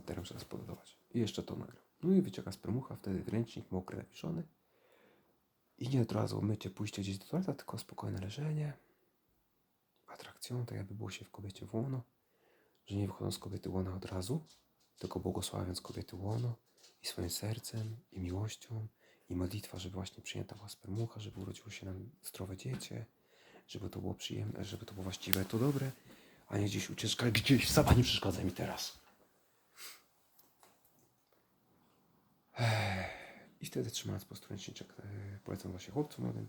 Trzeba spododować. I jeszcze to nagram. No i wycieka spermucha, wtedy ręcznik mokry, napiszony. I nie od razu mycie, pójście gdzieś do toaleta, tylko spokojne leżenie. Atrakcją, tak jakby było się w kobiecie w łono. Że nie wychodzą z kobiety łona od razu, tylko błogosławiąc kobiety łono i swoim sercem, i miłością, i modlitwa, żeby właśnie przyjęta była spermucha, żeby urodziło się nam zdrowe dziecię, żeby to było przyjemne, żeby to było właściwe, to dobre, a nie gdzieś ucieczka, gdzieś, sama nie przeszkadza mi teraz. I wtedy trzymając postręczniczek, e, polecam właśnie chłopcom młodym,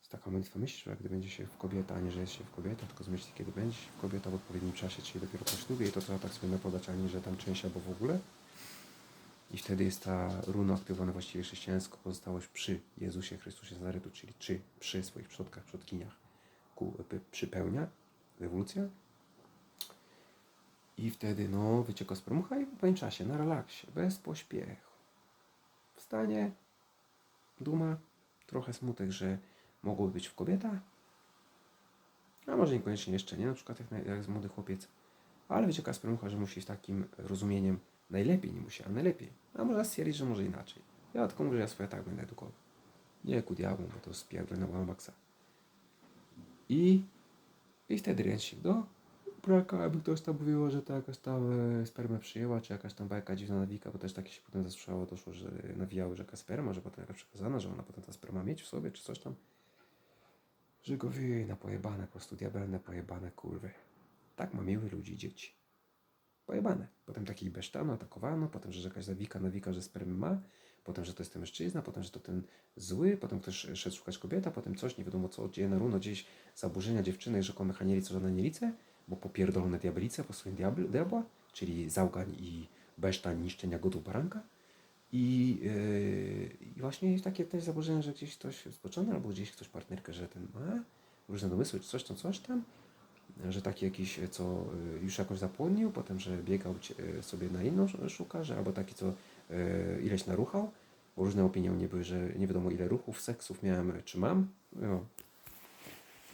jest taka modlitwa myśli, że gdy będzie się w kobieta, a nie że jest się w kobieta, tylko z myśli, kiedy będzie się w kobieta w odpowiednim czasie, czyli dopiero po ślubie i to trzeba tak sobie podać, a nie, że tam część albo w ogóle. I wtedy jest ta runa aktywowana właściwie chrześcijańsko, pozostałość przy Jezusie Chrystusie z Nazaretu, czyli czy przy swoich przodkach, przodkiniach, ku, przypełnia, ewolucja. I wtedy, no, wycieka spermucha i w pewnym czasie, na relaksie, bez pośpiechu. Wstanie, duma, trochę smutek, że mogłoby być w kobieta, a może niekoniecznie jeszcze nie, na przykład jak, jak jest młody chłopiec, ale wycieka spermucha, że musi z takim rozumieniem, najlepiej nie musi, a najlepiej, a może stwierdzić, że może inaczej. Ja tylko mówię, że ja swoje tak będę edukował. Nie ku diabłu, bo to jest pierdolę na maksa. I, I wtedy ręcznik do braka, aby ktoś tam mówiło, że to jakaś tam e, spermę przyjęła, czy jakaś tam bajka dziwna nawika, bo też takie się potem zasłyszało, doszło, że nawijały, że jaka sperma, że potem jaka przekazana, że ona potem ta sperma mieć w sobie, czy coś tam. Że go wie na pojebane, po prostu diabelne pojebane kurwy. Tak ma miły ludzi dzieci. Pojebane. Potem takich besztano, atakowano, potem, że jakaś zawika, nawika, że spermy ma, potem, że to jest ten mężczyzna, potem, że to ten zły, potem ktoś szedł szukać kobieta, potem coś, nie wiadomo co, dzieje na runo, gdzieś zaburzenia dziewczyny, rzekome hanielice, żadne nielice, bo popierdolone diabelice po swoim diabl, diabła, czyli załgań i besztań niszczenia gotów baranka. I, yy, I właśnie takie też zaburzenie, że gdzieś ktoś zboczony, albo gdzieś ktoś partnerkę, że ten ma różne domysły, czy coś tam, coś tam, że taki jakiś, co y, już jakoś zapłodnił, potem, że biegał y, sobie na inną sz- szuka, że albo taki, co y, ileś naruchał, bo różne opinie u mnie były, że nie wiadomo ile ruchów, seksów miałem, czy mam. No,